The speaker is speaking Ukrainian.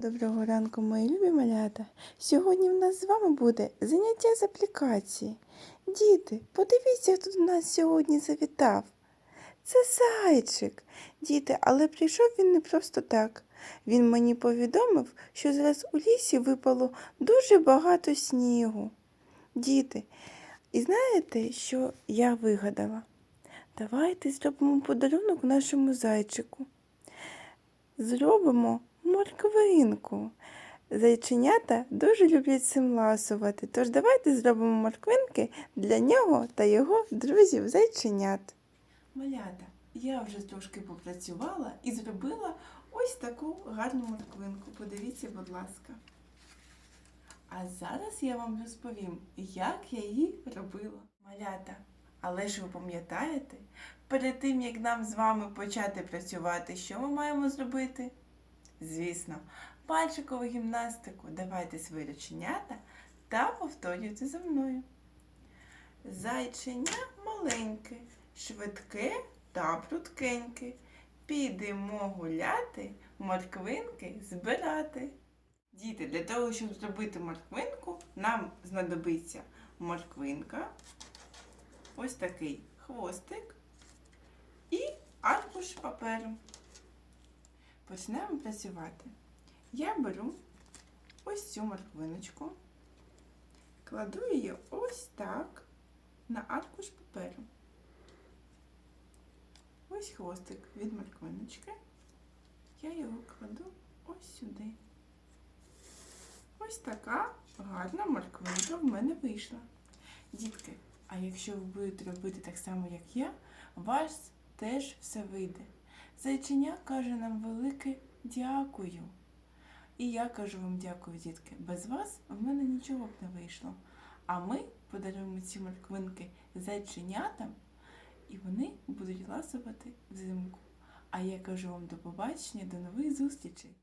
Доброго ранку, мої любі малята. Сьогодні в нас з вами буде заняття з аплікації. Діти, подивіться, хто до нас сьогодні завітав. Це зайчик. Діти, але прийшов він не просто так. Він мені повідомив, що зараз у лісі випало дуже багато снігу. Діти, і знаєте, що я вигадала? Давайте зробимо подарунок нашому зайчику. Зробимо морквинку. Зайченята дуже люблять цим ласувати, тож давайте зробимо морквинки для нього та його друзів зайченят. Малята, я вже трошки попрацювала і зробила ось таку гарну морквинку. Подивіться, будь ласка. А зараз я вам розповім, як я її робила. Малята, але ж ви пам'ятаєте, перед тим як нам з вами почати працювати, що ми маємо зробити? Звісно, пальчикову гімнастику. Давайте свої реченята та повторюйте за мною. Зайченя маленьке, швидке та прудкеньке. Підемо гуляти, морквинки збирати. Діти, для того, щоб зробити морквинку, нам знадобиться морквинка, ось такий хвостик і аркуш паперу. Почнемо працювати. Я беру ось цю морквиночку, кладу її ось так на аркуш паперу. Ось хвостик від морквиночки. Я його кладу ось сюди. Ось така гарна морквинка в мене вийшла. Дітки, а якщо ви будете робити так само, як я, у вас теж все вийде. Зайченя каже нам велике дякую. І я кажу вам дякую, дітки. Без вас в мене нічого б не вийшло. А ми подаруємо ці морквинки зайченятам, і вони будуть ласувати взимку. А я кажу вам до побачення, до нових зустрічей!